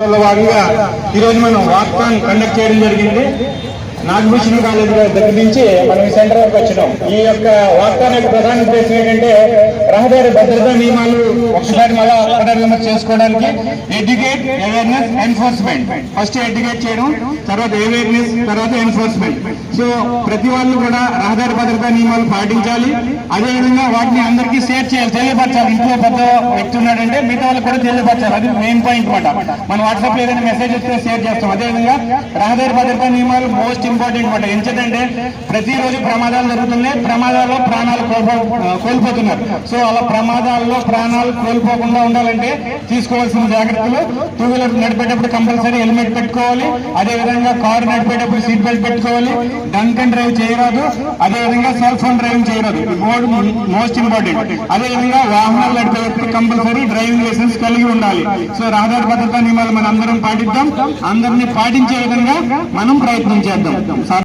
భాగంగా ఈరోజు మనం వాక్థాన్ కండక్ట్ చేయడం జరిగింది. నాగభూషణ కాలేజ్ దగ్గర నుంచి మనం ఈ సెంటర్ వరకు వచ్చినాం. ఈ యొక్క వాక్థాన్ యొక్క ప్రధాన ఉద్దేశం ఏంటంటే రహదారి భద్రతా నియమాలు ఒకసారి మళ్ళా పునర్విమర్శ చేసుకోవడానికి educate awareness enforcement first educate చేయడం తర్వాత అవేర్నెస్ తర్వాత ఎన్ఫోర్స్మెంట్ సో ప్రతి వాళ్ళు కూడా రహదారి భద్రతా నియమాలు పాటించాలి. అదేవిధంగా వాటిని అందరికీ షేర్ చేయాలి. తెలియపరచాలి. ఇంట్లో పెద్ద వ్యక్తి ఉన్నాడంటే మిగతా వాళ్ళకి కూడా తెలియపరచాలి. అది మెయిన్ పాయింట్ అనమాట. మన వాట్సాప్లో ఏదైనా మెసేజ్ వస్తే షేర్ చేస్తాం. అదేవిధంగా రహదారి భద్రతా నియమాలు మోస్ట్ ఇంపార్టెంట్ అనమాట. ఎందుకంటే ప్రతిరోజు ప్రమాదాలు జరుగుతున్నాయి. ప్రమాదాల్లో ప్రాణాలు కోల్పో కోల్పోతున్నారు. సో అలా ప్రమాదాల్లో ప్రాణాలు కోల్పోకుండా ఉండాలంటే తీసుకోవాల్సిన జాగ్రత్తలు. టూ వీలర్ నడిపేటప్పుడు కంపల్సరీ హెల్మెట్ పెట్టుకోవాలి. అదే విధంగా కారు నడిపేటప్పుడు సీట్ బెల్ట్ పెట్టుకోవాలి. డంక్ అండ్ డ్రైవ్ చేయరాదు. అదే విధంగా సెల్ ఫోన్ డ్రైవింగ్ చేయరాదు. మోడ్ మోస్ట్ ఇంపార్టెంట్ అదే విధంగా వాహనాలు నడిపేటప్పుడు కంపల్సరీ డ్రైవింగ్ లైసెన్స్ కలిగి ఉండాలి. సో రహదారి భద్రతా నియమాలు మనం అందరం పాటిద్దాం. అందరినీ పాటించే విధంగా మనం ప్రయత్నం చేద్దాం.